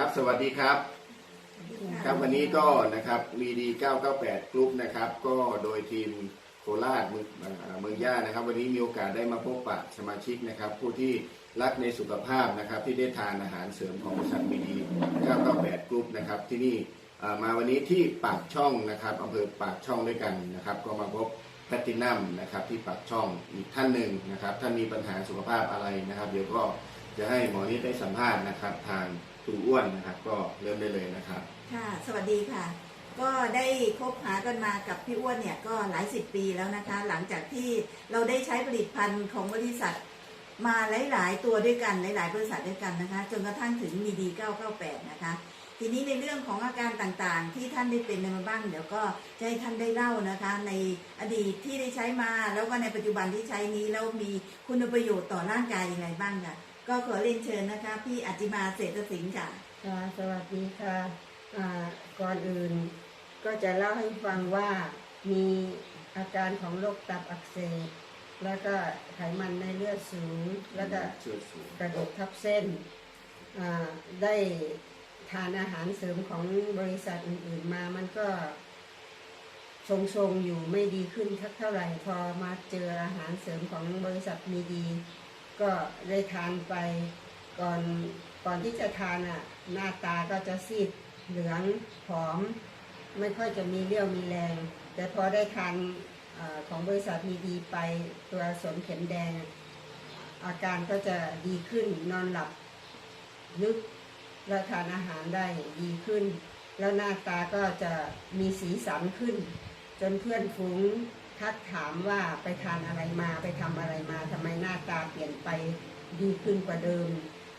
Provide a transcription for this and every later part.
ครับ สวัสดีครับ ครับวันนี้ก็นะครับมีดี 998 กรุ๊ปนะครับ ก็โดยทีมโคราชเมืองเอ่อเมือย่านะครับ วันนี้มีโอกาสได้มาพบปะสมาชิกนะครับ ผู้ที่รักในสุขภาพนะครับที่ได้ทานอาหารเสริมของบริษัทมีดี 998 กรุ๊ปนะครับที่นี่มาวันนี้ที่ปากช่องนะครับอำเภอปากช่องด้วยกันนะครับ ก็มาพบแพลตินัมนะครับที่ปากช่องอีกท่านหนึ่งนะครับท่านมีปัญหาสุขภาพอะไรนะครับ เดี๋ยวก็จะให้หมอนิดได้สัมภาษณ์นะครับทาง คุณอ้วนนะครับ ก็เริ่มได้เลยนะครับ ค่ะ สวัสดีค่ะ ก็ได้คบหากันมากับพี่อ้วนเนี่ยก็หลายสิบปีแล้วนะคะ หลังจากที่เราได้ใช้ผลิตภัณฑ์ของบริษัท มาหลาย ๆ ตัวด้วยกันหลาย ๆ บริษัทด้วยกันนะคะ จนกระทั่งถึงมีดี998 นะคะ ทีนี้ในเรื่องของอาการต่างๆ ที่ท่านได้เป็นมาบ้างเดี๋ยวก็จะให้ท่านได้เล่านะคะ ในอดีตที่ได้ใช้มาแล้วก็ในปัจจุบันที่ใช้นี้แล้วมีคุณประโยชน์ต่อร่างกายอยังไงบ้างค่ะ ก็ขอเรียนเชิญนะคะ พี่อัจจิมาเศรษฐสิงห์ค่ะ ค่ะสวัสดีค่ะอ่าก่อนอื่นก็จะเล่าให้ฟังว่ามีอาการของโรคตับอักเสบแล้วก็ไขมันในเลือดสูง แล้วก็เชื่อสูงกระดูกทับเส้นอ่าได้ทานอาหารเสริมของบริษัทอื่นๆมามันก็ทรงๆอยู่ไม่ดีขึ้นสักเท่าไหร่พอมาเจออาหารเสริมของบริษัทมีดี ก็ได้ทานไปก่อนก่อนที่จะทานอะหน้าตาก็จะซีดเหลืองผอม ไม่ค่อยจะมีเรี่ยวมีแรง แต่พอได้ทานอของบริษัทมีดีไปตัวสนเข็มแดง อาการก็จะดีขึ้นนอนหลับลึกและทานอาหารได้ดีขึ้น แล้วหน้าตาก็จะมีสีสันขึ้น จนเพื่อนฝูง ทักถามว่าไปทานอะไรมาไปทำอะไรมาทำไมหน้าตาเปลี่ยนไปดีขึ้นกว่าเดิม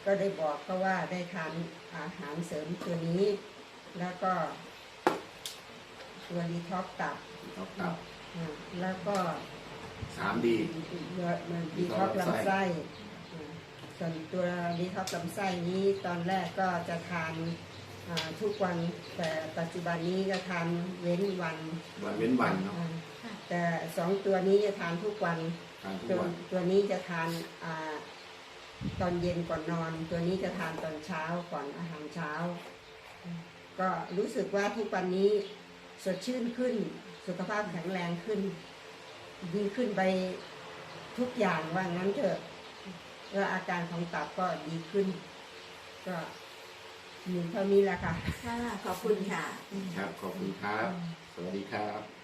ก็ได้บอกเขาว่าได้ทานอาหารเสริมตัวนี้ แล้วก็ ตัวดีท็อกตับท็อปตับอ่าแล้วก็สามดีดีท็อกลำไส้อ่าส่วนตัวดีท็อกลำไส้นี้ตอนแรกก็จะทานอ่าทุกวันแต่ปัจจุบันนี้ก็ทานเว้นวัน วันเว้นวันเนาะอ่า แต่สองตัวนี้จะทานทุกวันทานทุกตัววันตัวนี้จะทานอาตอนเย็นก่อนนอน ตัวนี้จะทานตอนเช้าก่อนอาหารเช้า ก็รู้สึกว่าทุกวันนี้สดชื่นขึ้น สุขภาพแข็งแรงขึ้น ดีขึ้นไปทุกอย่างว่างั้นเถอะแล้วอาการของตับก็ดีขึ้น ก็มีเท่านี้แหละค่ะ ค่ะ ขอบคุณค่ะ ครับ ขอบคุณครับ สวัสดีครับ